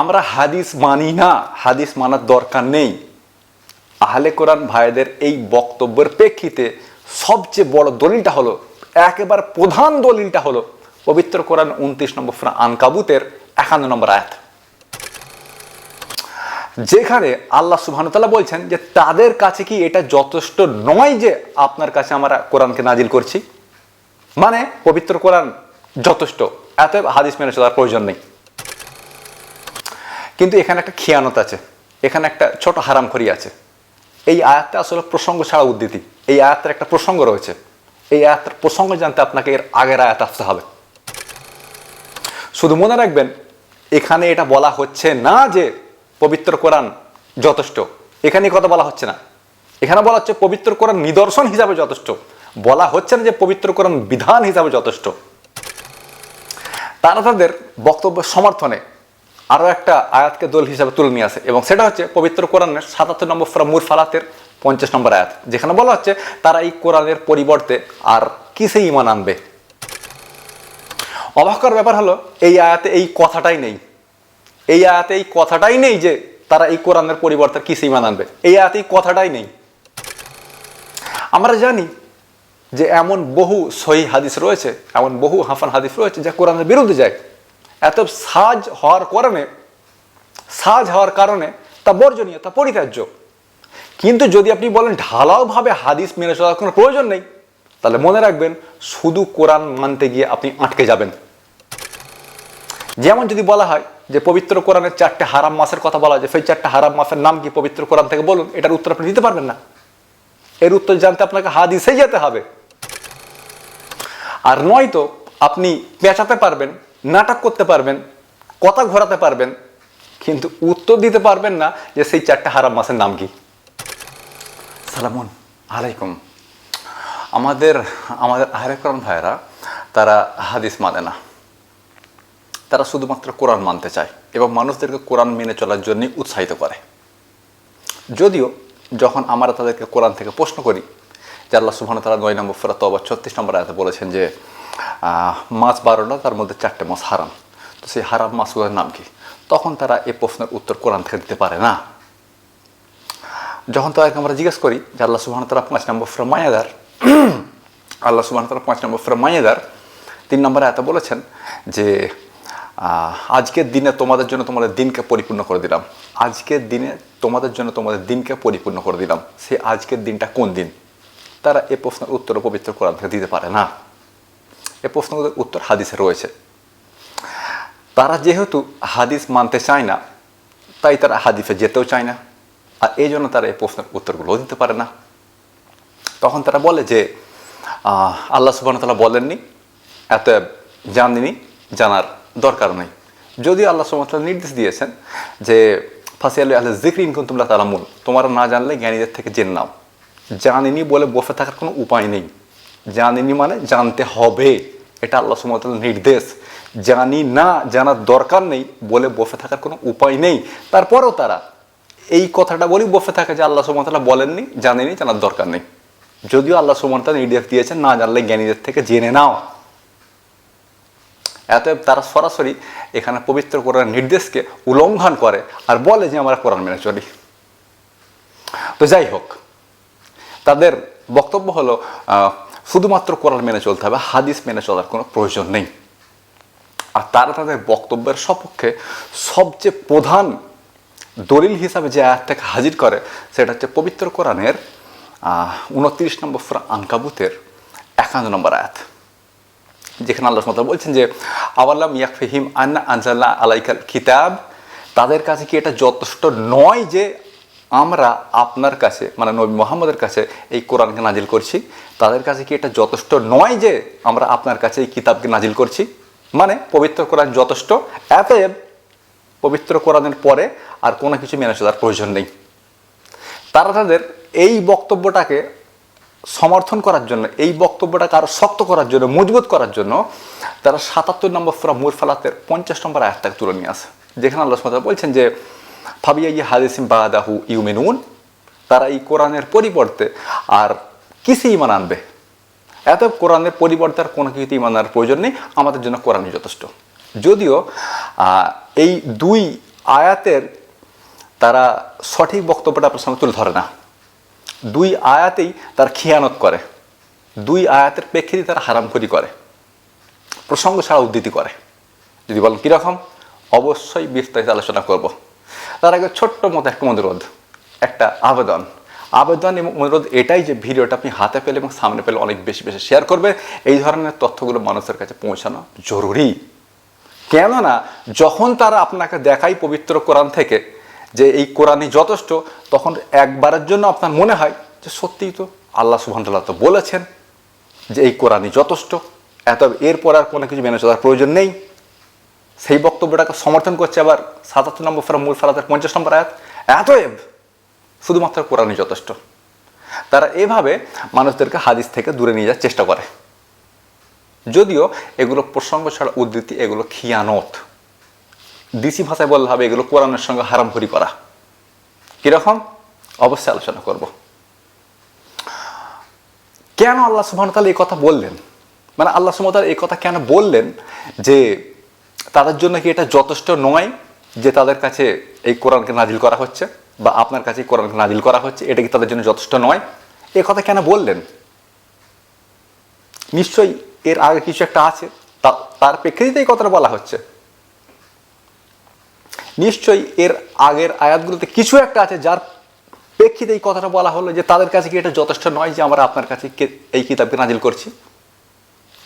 আমরা হাদিস মানি না, হাদিস মানার দরকার নেই। আহলে কোরআন ভাইদের এই বক্তব্যের প্রেক্ষিতে সবচেয়ে বড় দলিলটা হলো, একেবারে প্রধান দলিলটা হলো পবিত্র কোরআন উনত্রিশ নম্বর সুরা আনকাবুতের একান্ন নম্বর আয়াত। যেখানে আল্লাহ সুবহানুতাল্লাহ বলছেন যে, তাদের কাছে কি এটা যথেষ্ট নয় যে আপনার কাছে আমরা কোরআনকে নাজিল করছি? মানে পবিত্র কোরআন যথেষ্ট এত হাদিস মেনে চলার প্রয়োজন নেই। কিন্তু এখানে একটা খেয়ানত আছে। এখানে একটা ছোট হারামখড়ি আছে। এই আয়াতটা আসলে প্রসঙ্গ ছাড়া উদ্ধৃতি। এই আয়াতের একটা প্রসঙ্গ রয়েছে। এই আয়াতের প্রসঙ্গ জানতে আপনাকে এর আগের আয়াত আসতে হবে। শুধু মনে রাখবেন, এখানে এটা বলা হচ্ছে না যে পবিত্র কোরআন যথেষ্ট। এখানে কথা বলা হচ্ছে না। এখানে বলা হচ্ছে পবিত্র কোরআন নিদর্শন হিসাবে যথেষ্ট। বলা হচ্ছে না যে পবিত্র কোরআন বিধান হিসাবে যথেষ্ট। তারা তাদের বক্তব্যের সমর্থনে আরও একটা আয়াতকে দল হিসাবে তুলে নিয়ে আসে। এবং সেটা হচ্ছে পবিত্র কোরআনের সাতাত্তর নম্বর ফ্রা মুর ফালাতের পঞ্চাশ নম্বর আয়াত। যেখানে বলা হচ্ছে, তারা এই কোরআনের পরিবর্তে আর কিসে ইমান আনবে? অবাকর ব্যাপার হলো, এই আয়াতে এই কথাটাই নেই। এই আয়াতে এই কথাটাই নেই যে তারা এই কোরআনের পরিবর্তে কিসে ইমান আনবে। এই আয়াতে এই কথাটাই নেই। আমরা জানি যে এমন বহু সহি হাদিস রয়েছে, এমন বহু হাফান হাদিস রয়েছে যা কোরআনের বিরুদ্ধে যায়। এত সাজ হওয়ার কারণে, সাজ হওয়ার কারণে তা বর্জনীয়, তা পরিত্যাজ্য। কিন্তু যদি আপনি বলেন ঢালাওভাবে হাদিস মেনে চলার কোনো প্রয়োজন নেই, তাহলে মনে রাখবেন শুধু কোরআন মানতে গিয়ে আপনি আটকে যাবেন। যেমন যদি বলা হয় যে পবিত্র কোরআনের চারটে হারাম মাসের কথা বলা হয়, যে সেই চারটে হারাম মাসের নাম কি পবিত্র কোরআন থেকে বলুন? এটার উত্তর আপনি দিতে পারবেন না। এর উত্তর জানতে আপনাকে হাদিসে যেতে হবে। আর নয়তো আপনি পেঁচাতে পারবেন নাটক করতে পারবেন, কথা ঘোরাতে পারবেন, কিন্তু উত্তর দিতে পারবেন না যে সেই চারটে হারাম মাসের নাম কি। সালামুন আলাইকুম। আমাদের আমাদের আহরেকরণ ভাইয়েরা, তারা হাদিস মানে না। তারা শুধুমাত্র কোরআন মানতে চায় এবং মানুষদেরকে কোরআন মেনে চলার জন্যই উৎসাহিত করে। যদিও যখন আমরা তাদেরকে কোরআন থেকে প্রশ্ন করি যে আল্লাহ সুবহান তারা নয় নম্বর ফেরা আবার ছত্রিশ নম্বর আয়াতে বলেছেন যে মাছ বারোটা, তার মধ্যে চারটে মাছ হারাম। তো সেই হারাম মাছগুলোর নাম কি? তখন তারা এই প্রশ্নের উত্তর কোরআন থেকে দিতে পারে না। যখন তাদেরকে আমরা জিজ্ঞেস করি যে আল্লাহ সুবহান তারা পাঁচ নম্বর ফেরা মায়াদার, আল্লাহ সুবহান তারা পাঁচ নম্বর ফেরা মায়াদার, তিন নম্বরে এত বলেছেন যে আজকের দিনে তোমাদের জন্য তোমাদের দিনকে পরিপূর্ণ করে দিলাম। আজকের দিনে তোমাদের জন্য তোমাদের দিনকে পরিপূর্ণ করে দিলাম। সেই আজকের দিনটা কোন দিন? তারা এ প্রশ্নের উত্তর পবিত্র কোরআন থেকে দিতে পারে না। এ প্রশ্নগুলোর উত্তর হাদিসে রয়েছে। তারা যেহেতু হাদিস মানতে চায় না, তাই তারা হাদিসে যেতেও চায় না, আর এই জন্য তারা এই প্রশ্নের উত্তরগুলোও দিতে পারে না। তখন তারা বলে যে আল্লাহ সুবাহ তালা বলেননি এত জানিনি জানার দরকার নেই। যদিও আল্লাহ সুবাহ তাআলা নির্দেশ দিয়েছেন যে, ফাসিয়াল আল্লাহ জিক্রিন তারা মূল তোমরা না জানলে জ্ঞানীদের থেকে জেনে নাও। জানিনি বলে বসে থাকার কোনো উপায় নেই। জানিনি মানে জানতে হবে। এটা আল্লাহ তাআলার নির্দেশ। জানি না, জানার দরকার নেই বলে বসে থাকার কোনো উপায় নেই। তারপরেও তারা এই কথাটা বলি বসে থাকে যে আল্লাহ সুমতলা বলেননি, জানেনি, জানার দরকার নেই। যদিও আল্লাহ সুমতলা নির্দেশ দিয়েছেন, না জানলে জ্ঞানীদের থেকে জেনে নাও। এত তারা সরাসরি এখানে পবিত্র কোরআন নির্দেশকে উল্লঙ্ঘন করে আর বলে যে আমরা কোরআন মেনে চলি। তো যাই হোক তাদের বক্তব্য হলো শুধুমাত্র কোরআন মেনে চলতে হবে, হাদিস মেনে চলার কোনো প্রয়োজন নেই। আর তারা তাদের বক্তব্যের সপক্ষে সবচেয়ে প্রধান দলিল হিসাবে যে আয়াতটাকে হাজির করে, সেটা হচ্ছে পবিত্র কোরআনের উনত্রিশ নম্বর ফুরা আনকাবুতের একান্ন নম্বর আয়াত। যেখানে আল্লাহ তাআলা বলছেন যে আওয়াল্লাম ইয়াকফিহিম আন্না আনজাল্লাহ আলাইকাল কিতাব? তাদের কাছে কি এটা যথেষ্ট নয় যে আমরা আপনার কাছে মানে নবী মোহাম্মদের কাছে এই কোরআনকে নাজিল করছি। তাদের কাছে কি এটা যথেষ্ট নয় যে আমরা আপনার কাছে এই কিতাবকে নাজিল করছি? মানে পবিত্র কোরআন যথেষ্ট, এতএব পবিত্র কোরআনের পরে আর কোনো কিছু মেনে চলার প্রয়োজন নেই। তারা তাদের এই বক্তব্যটাকে সমর্থন করার জন্য, এই বক্তব্যটাকে আরও শক্ত করার জন্য, মজবুত করার জন্য তারা সাতাত্তর নম্বর ফ্রা মুরফালাতের পঞ্চাশ নম্বর আয়াতটাকে তুলে নিয়ে আসে। যেখানে আল্লাহ বলছেন যে ফাবিয়া ইয়ে হাদিসিম বাদাহু ইউমিনুন, তারা এই কোরআনের পরিবর্তে আর কিসে ইমান আনবে? এত কোরআনের পরিবর্তে আর কোনো কিছুতে ইমান আনার প্রয়োজন নেই, আমাদের জন্য কোরআনই যথেষ্ট। যদিও এই দুই আয়াতের তারা সঠিক বক্তব্যটা আপনার সামনে তুলে ধরে না। দুই আয়াতেই তার খিয়ানত করে। দুই আয়াতের প্রেক্ষিতে তারা হারামখড়ি করে। প্রসঙ্গ ছাড়া উদ্ধৃতি করে। যদি বলেন কীরকম? অবশ্যই বিস্তারিত আলোচনা করব। তার আগে ছোট্ট মতো একটা অনুরোধ, একটা আবেদন। আবেদন এবং অনুরোধ এটাই যে ভিডিওটা আপনি হাতে পেলে এবং সামনে পেলে অনেক বেশি বেশি শেয়ার করবে, এই ধরনের তথ্যগুলো মানুষের কাছে পৌঁছানো জরুরি। কেননা, যখন তারা আপনাকে দেখায় পবিত্র কোরআন থেকে যে এই কোরআনই যথেষ্ট, তখন একবারের জন্য আপনার মনে হয় যে সত্যিই তো আল্লাহ সুবহানাল্লাহ তো বলেছেন যে এই কোরআনই যথেষ্ট। এত, এরপর আর কোনো কিছু মেনে চলার প্রয়োজন নেই। সেই বক্তব্যটাকে সমর্থন করছে আবার সাতাত্তর নম্বর ফেরা মূল ফেরাতের পঞ্চাশ নম্বর আয়াত। এতএব শুধুমাত্র কোরআনই যথেষ্ট। তারা এভাবে মানুষদেরকে হাদিস থেকে দূরে নিয়ে যাওয়ার চেষ্টা করে। যদিও এগুলো প্রসঙ্গ ছাড়া উদ্ধৃতি, এগুলো খিয়ানত। দিসি ভাষায় বললে হবে এগুলো কোরআনের সঙ্গে হারামখড়ি করা। কীরকম? অবশ্যই আলোচনা করব। কেন আল্লাহ সুবহানাহু এই কথা বললেন? মানে আল্লাহ সুবহানাহু এই কথা কেন বললেন যে তাদের জন্য কি এটা যথেষ্ট নয় যে তাদের কাছে এই কোরআনকে নাজিল করা হচ্ছে বা আপনার কাছে এই কোরআনকে নাজিল করা হচ্ছে? এটা কি তাদের জন্য যথেষ্ট নয়? এ কথা কেন বললেন? নিশ্চয়ই এর আগে কিছু একটা আছে। তার প্রেক্ষিতে এই কথাটা বলা হচ্ছে। নিশ্চয়ই এর আগের আয়াতগুলোতে কিছু একটা আছে যার প্রেক্ষিতে এই কথাটা বলা হলো যে তাদের কাছে কি এটা যথেষ্ট নয় যে আমরা আপনার কাছে এই কিতাবকে নাজিল করছি?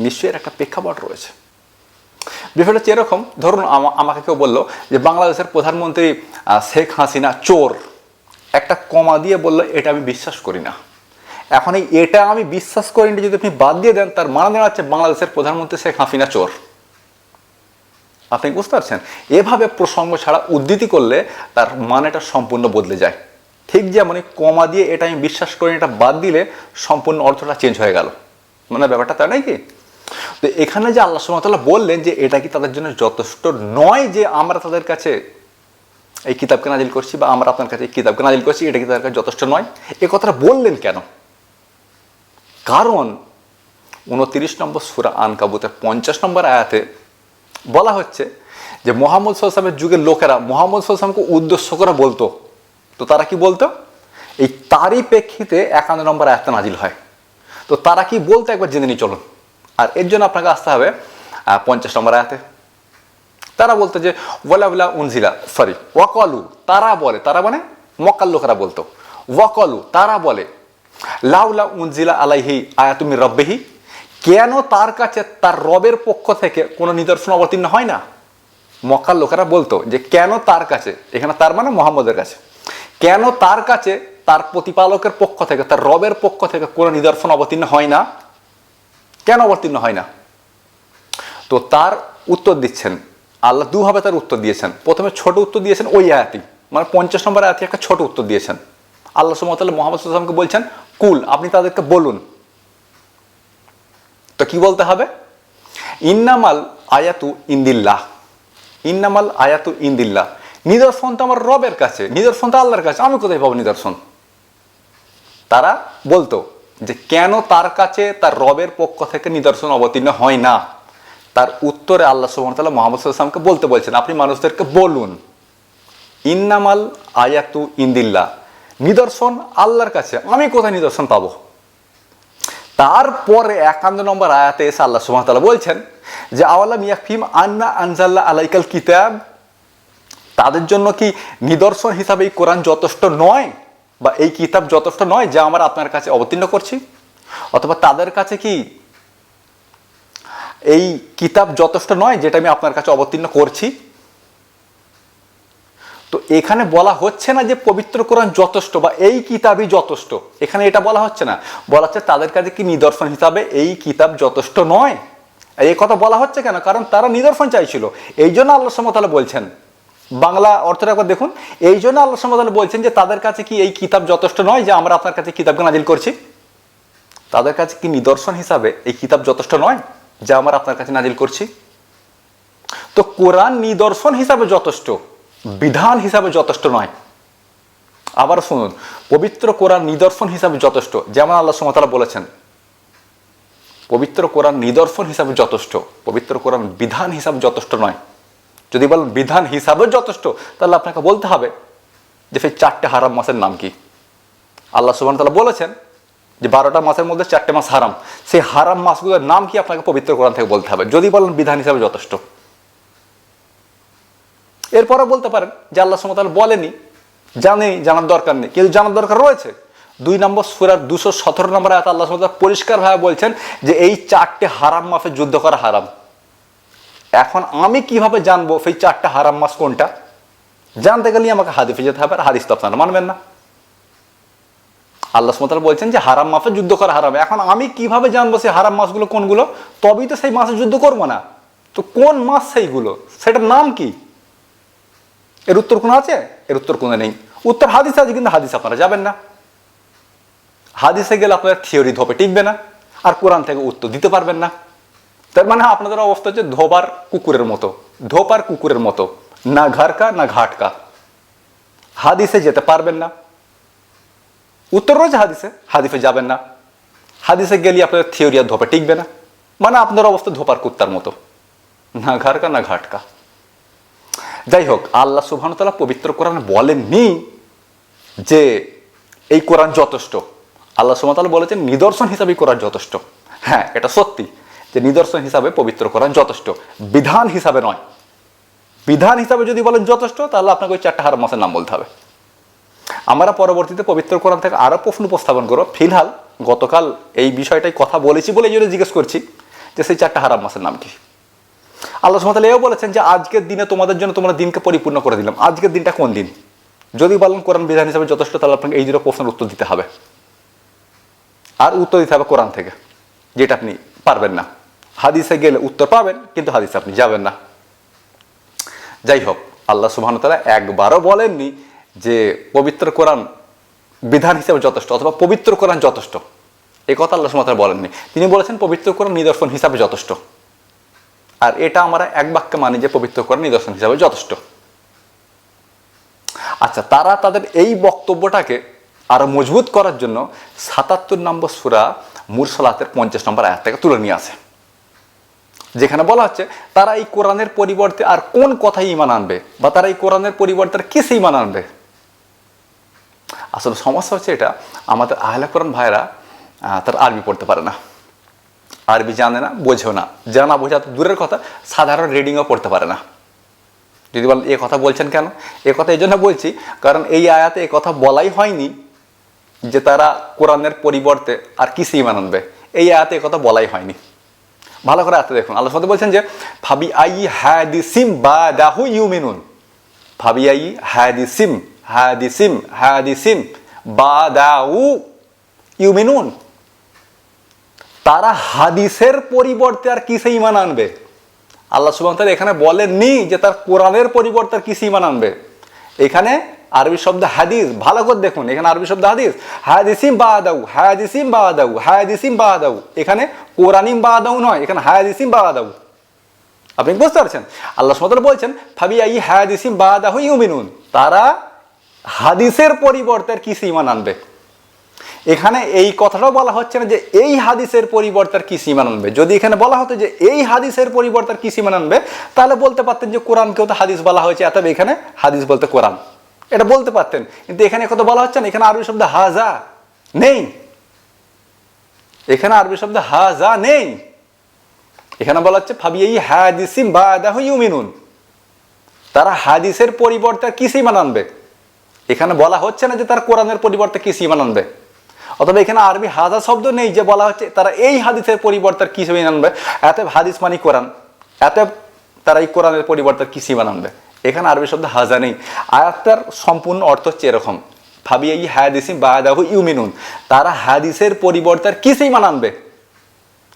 নিশ্চয়ই এর একটা প্রেক্ষাপট রয়েছে। বিষয়টা হচ্ছে এরকম, ধরুন আমা- আমাকে কেউ বলল যে বাংলাদেশের প্রধানমন্ত্রী শেখ হাসিনা চোর। একটা কমা দিয়ে বলল, এটা আমি বিশ্বাস করি না। এখন এই এটা আমি বিশ্বাস করিনি যদি আপনি বাদ দিয়ে দেন, তার মানে হচ্ছে বাংলাদেশের প্রধানমন্ত্রী শেখ হাসিনা চোর। আপনি বুঝতে পারছেন? এভাবে প্রসঙ্গ ছাড়া উদ্ধৃতি করলে তার মানেটা সম্পূর্ণ বদলে যায়। ঠিক যেমন কমা দিয়ে এটা আমি বিশ্বাস করি এটা বাদ দিলে সম্পূর্ণ অর্থটা চেঞ্জ হয়ে গেল। মানে ব্যাপারটা তাই নাকি তো এখানে যে আল্লাহ সুমতাল্লাহ বললেন যে এটা কি তাদের জন্য যথেষ্ট নয় যে আমরা তাদের কাছে এই কিতাবকে নাজিল করছি বা আমরা আপনার কাছে এই কিতাবকে নাজিল করছি, এটা কি তাদের কাছে যথেষ্ট নয়? এ কথাটা বললেন কেন? কারণ উনতিরিশ নম্বর সুরা আনকাবুতের পঞ্চাশ নম্বর আয়াতে বলা হচ্ছে যে মোহাম্মদ সাল্লামের যুগের লোকেরা, মোহাম্মদ সাল্লামকে উদ্দেশ্য করে বলতো। তো তারা কি বলতো? এই তারই প্রেক্ষিতে একান্ন নম্বর আয়াতটা নাজিল হয়। তো তারা কি বলতো? একবার জেনে নিয়ে চলুন। আর এর জন্য আপনাকে আসতে হবে পঞ্চাশ নম্বর আয়াতে। তারা বলতো যে ওয়ালা ওয়ালা উনজিলা সরি ওয়াকলু তারা বলে, তারা মানে মক্কার লোকেরা বলতো। ওয়াকলু তারা বলে, লাউলা উনজিলা আলাইহি আয়াতুমি রব্বেহি কেন তার কাছে তার রবের পক্ষ থেকে কোনো নিদর্শন অবতীর্ণ হয় না? মক্কার লোকেরা বলতো যে, কেন তার কাছে এখানে তার মানে মোহাম্মদের কাছে, কেন তার কাছে তার প্রতিপালকের পক্ষ থেকে, তার রবের পক্ষ থেকে কোনো নিদর্শন অবতীর্ণ হয় না? কেন অবতীর্ণ হয় না? তো তার উত্তর দিচ্ছেন, আল্লাহ দুভাবে তার উত্তর দিয়েছেন। প্রথমে ছোট উত্তর দিয়েছেন ওই আয়াতি মানে পঞ্চাশ নম্বর আয়াতি একটা ছোট উত্তর দিয়েছেন। আল্লাহ সুমতাল্লাহ মোহাম্মদ সাল্লামকে বলছেন, কুল, আপনি তাদেরকে বলুন। তো কি বলতে হবে? ইন্নামাল আয়াতু ইন্দিল্লাহ। ইন্নামাল আয়াতু ইন্দিল্লাহ। নিদর্শন তো আমার রবের কাছে, নিদর্শন তো আল্লাহর কাছে, আমি কোথায় পাবো নিদর্শন? তারা বলতো যে কেন তার কাছে, তার রবের পক্ষ থেকে নিদর্শন অবতীর্ণ হয় না? তার উত্তরে আল্লাহ সুবহানাহু মোহাম্মদ সাল্লামকে বলতে বলছেন, আপনি মানুষদেরকে বলুন, ইন্নামাল আয়াতু ইন্দিল্লাহ, নিদর্শন আল্লাহর কাছে, আমি কোথায় নিদর্শন পাবো? তারপরে একান্ন নম্বর আয়াতে এসে আল্লাহ সুবহানাহু বলছেন যে, আওয়ালাম ইয়াকফিম আন্না আনজাল্লাহ আলাইকাল কিতাব? তাদের জন্য কি নিদর্শন হিসাবে এই কোরআন যথেষ্ট নয়? বা এই কিতাব যথেষ্ট নয় যা আমরা আপনার কাছে অবতীর্ণ করছি? অথবা তাদের কাছে কি এই কিতাব যথেষ্ট নয় যেটা আমি আপনার কাছে অবতীর্ণ করছি? তো এখানে বলা হচ্ছে না যে পবিত্র কোরআন যথেষ্ট বা এই কিতাবই যথেষ্ট। এখানে এটা বলা হচ্ছে না। বলা হচ্ছে তাদের কাছে কি নিদর্শন হিসাবে এই কিতাব যথেষ্ট নয়? এই কথা বলা হচ্ছে কেন? কারণ তারা নিদর্শন চাইছিল। এই জন্য আল্লাহ সমতালে বলছেন বাংলা অর্থটা একবার দেখুন। এই জন্য আল্লাহ সমতালে বলছেন যে, তাদের কাছে কি এই কিতাব যথেষ্ট নয় যে, আমরা আপনার কাছে কিতাবকে নাজিল করছি? তাদের কাছে কি নিদর্শন হিসাবে এই কিতাব যথেষ্ট নয় যা, আমরা আপনার কাছে নাজিল করছি? তো কোরআন নিদর্শন হিসাবে যথেষ্ট, বিধান হিসাবে যথেষ্ট নয়। আবার শুনুন, পবিত্র কোরআন নিদর্শন হিসাবে যথেষ্ট, যেমন আল্লাহ সুমতালা বলেছেন, পবিত্র কোরআন নিদর্শন হিসাবে যথেষ্ট, পবিত্র কোরআন বিধান হিসাবে যথেষ্ট নয়। যদি বলেন বিধান হিসাবে যথেষ্ট, তাহলে আপনাকে বলতে হবে যে সেই চারটে হারাম মাসের নাম কি? আল্লাহ সুবান তালা বলেছেন যে বারোটা মাসের মধ্যে চারটে মাস হারাম। সেই হারাম মাসগুলোর নাম কি আপনাকে পবিত্র কোরআন থেকে বলতে হবে? যদি বলেন বিধান হিসাবে যথেষ্ট। এরপরে বলতে পারেন যে আল্লাহ সুমতাল বলেনি জানেনি জানার দরকার নেই। কিন্তু জানার দরকার রয়েছে। দুই নম্বর সুরার দুশো সতেরো নম্বর আয়াত আল্লাহ সুমতাল পরিষ্কারভাবে বলছেন যে এই চারটে হারাম মাসে যুদ্ধ করা হারাম। এখন আমি কীভাবে জানব সেই চারটা হারাম মাস কোনটা? জানতে গেলে আমাকে হাদিফে যেতে হবে আর হাদিস তো মানবেন না। আল্লাহ সুমতাল বলছেন যে হারাম মাসে যুদ্ধ করা হারাম। এখন আমি কীভাবে জানব সেই হারাম মাসগুলো কোনগুলো? তবেই তো সেই মাসে যুদ্ধ করব না। তো কোন মাস সেইগুলো? সেটার নাম কি? এর উত্তর কোনো আছে? এর উত্তর কোনো নেই। উত্তর হাদিস আছে, কিন্তু হাদিস আপনারা যাবেন না। হাদিসে গেলে আপনার থিওরি ধোপে টিকবে না। আর কোরআন থেকে উত্তর দিতে পারবেন না। তার মানে আপনাদের অবস্থা হচ্ছে ধোবার কুকুরের মতো। ধোপার কুকুরের মতো। না ঘাড়কা, না ঘাটকা। হাদিসে যেতে পারবেন না। উত্তর রয়েছে হাদিসে হাদিসে যাবেন না। হাদিসে গেলে আপনার থিওরি আর ধোপে টিকবে না। মানে আপনার অবস্থা ধোপার কুত্তার মতো। না ঘাড়কা, না ঘাটকা। যাই হোক, আল্লাহ সুবহানতাল্লাহ পবিত্র কোরআন বলেননি যে এই কোরআন যথেষ্ট। আল্লাহ সুবহানাহু বলেছেন নিদর্শন হিসাবে কোরআন যথেষ্ট। হ্যাঁ এটা সত্যি। যে নিদর্শন হিসাবে পবিত্র কোরআন যথেষ্ট। বিধান হিসাবে নয়। বিধান হিসাবে যদি বলেন যথেষ্ট, তাহলে আপনাকে ওই চারটা হারাম মাসের নাম বলতে হবে। আমরা পরবর্তীতে পবিত্র কোরআন থেকে আরও প্রশ্ন উপস্থাপন করব। ফিলহাল, গতকাল এই বিষয়টাই কথা বলেছি বলে জন্য জিজ্ঞেস করছি যে সেই চারটা হারাম মাসের নাম কি? আল্লাহ সুমতাল এও বলেছেন যে আজকের দিনে তোমাদের জন্য তোমরা দিনকে পরিপূর্ণ করে দিলাম। আজকের দিনটা কোন দিন? যদি বলেন কোরআন বিধান হিসাবে যথেষ্ট, তাহলে আপনাকে এই দুটো প্রশ্নের উত্তর দিতে হবে। আর উত্তর দিতে হবে কোরআন থেকে, যেটা আপনি পারবেন না। হাদিসে গেলে উত্তর পাবেন, কিন্তু হাদিসে আপনি যাবেন না। যাই হোক আল্লাহ সুবাহতালা একবারও বলেননি যে পবিত্র কোরআন বিধান হিসেবে যথেষ্ট অথবা পবিত্র কোরআন যথেষ্ট। এই কথা আল্লাহ সুবাহতালা বলেননি। তিনি বলেছেন পবিত্র কোরআন নিদর্শন হিসাবে যথেষ্ট। আর এটা আমরা এক বাক্যে মানি যে পবিত্র কোরআন নিদর্শন হিসাবে যথেষ্ট। আচ্ছা তারা তাদের এই বক্তব্যটাকে আরও মজবুত করার জন্য সাতাত্তর নম্বর সুরা মুরসালাতের পঞ্চাশ নম্বর আয়াত থেকে তুলে নিয়ে আসে। যেখানে বলা হচ্ছে, তারা এই কোরআনের পরিবর্তে আর কোন কথাই ইমান আনবে? বা তারা এই কোরআনের পরিবর্তে আর কিসে ইমান আনবে? আসলে সমস্যা হচ্ছে এটা, আমাদের আহলা কোরআন ভাইরা তারা আরবি পড়তে পারে না। আরবি জানে না, বোঝেও না। জানা বোঝা তো দূরের কথা, সাধারণ রিডিংও পড়তে পারে না। যদি বলেন, এ কথা বলছেন কেন? এ কথা এই জন্য বলছি, কারণ এই আয়াতে এ কথা বলাই হয়নি যে তারা কোরআনের পরিবর্তে আর কি ইমান আনবে। এই আয়াতে এ কথা বলাই হয়নি। ভালো করে আসতে দেখুন। আল্লাহ সাথে বলছেন যে ভাবি আই হ্যাদি সিম বা দাহু ইউমিনুন। ভাবি আই হ্যাদি সিম হ্যাদি সিম হ্যাদি সিম বা দাউ ইউমিনুন। তারা হাদিসের পরিবর্তে আর কিসে ইমান আনবে? আল্লাহ সুবাহ এখানে বলেননি যে তার কোরআনের পরিবর্তে আর কিসে ইমান আনবে। এখানে আরবি শব্দ হাদিস, ভালো করে দেখুন, এখানে আরবি শব্দ হাদিস হাদিসিম বাদাউ হাদিসিম বাদাউ হাদিসিম বাদাউ, এখানে কোরআনিম বাদাউ নয়, এখানে হাদিসিম বাদাউ। আপনি বুঝতে পারছেন? আল্লাহ সুবহানাহু বলছেন ফাবি আই হাদিসিম বাদাহু ইউমিনুন তারা হাদিসের পরিবর্তে আর কিসে ইমান আনবে? এখানে এই কথাটাও বলা হচ্ছে না যে এই হাদিসের পরিবর্তে কি সীমান আনবে। যদি এখানে বলা হতো যে এই হাদিসের পরিবর্তে কি সীমান আনবে, তাহলে বলতে পারতেন যে কোরআনকেও তো হাদিস বলা হয়েছে, অতএব এখানে হাদিস বলতে কোরআন। এটা বলতে পারতেন, কিন্তু এখানে কথা বলা হচ্ছে না, এখানে আরবি শব্দ হাজা নেই। এখানে আরবি শব্দ হাজা নেই। এখানে বলা হচ্ছে ফাবি এই হাদিসিম বাদাহু ইউমিনুন। তারা হাদিসের পরিবর্তে কি সীমান আনবে? এখানে বলা হচ্ছে না যে তার কোরআনের পরিবর্তে কি সীমান আনবে। অথবা এখানে আরবি হাজা শব্দ নেই যে বলা হচ্ছে, তারা এই হাদিসের পরিবর্তে কি সীমান আনবে? এত হাদিস মানে কোরআন। এত তারা এই কোরআনের পরিবর্তে কি সীমান আনবে? এখানে আরবি শব্দ হাজা নেই। আয়াতটার সম্পূর্ণ অর্থ হচ্ছে এরকম। ভাবি এই হাদিসিম বাদাহু ইউমিনুন। তারা হাদিসের পরিবর্তে আর কি সীমান আনবে?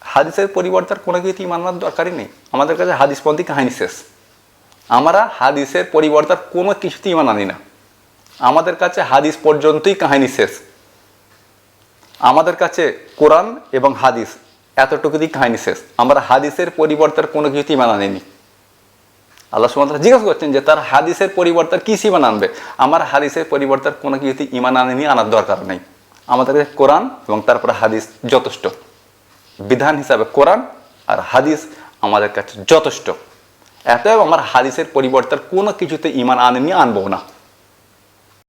হাদিসের পরিবর্তে আর কোনো কিছুই মানানোর দরকারই নেই। আমাদের কাছে হাদিসপন্থী কাহিনী শেষ। আমরা হাদিসের পরিবর্তে কোনো কিছুতেই মানানি না। আমাদের কাছে হাদিস পর্যন্তই কাহিনী শেষ। আমাদের কাছে কোরআন এবং হাদিস এতটুকুই কাহিনী শেষ। আমরা হাদিসের পরিবর্তে কোনো কিছুতেই ইমান আনিনি। আল্লাহ সুমতাল জিজ্ঞাসা করছেন যে তার হাদিসের পরিবর্তে কী ইমান আনবে? আমার হাদিসের পরিবর্তে কোনো কিছুতে ইমান আনেনি, আনার দরকার নেই। আমাদের কাছে কোরআন এবং তারপরে হাদিস যথেষ্ট। বিধান হিসাবে কোরআন আর হাদিস আমাদের কাছে যথেষ্ট। এত আমার হাদিসের পরিবর্তে কোনো কিছুতে ইমান আনেনি, আনব না।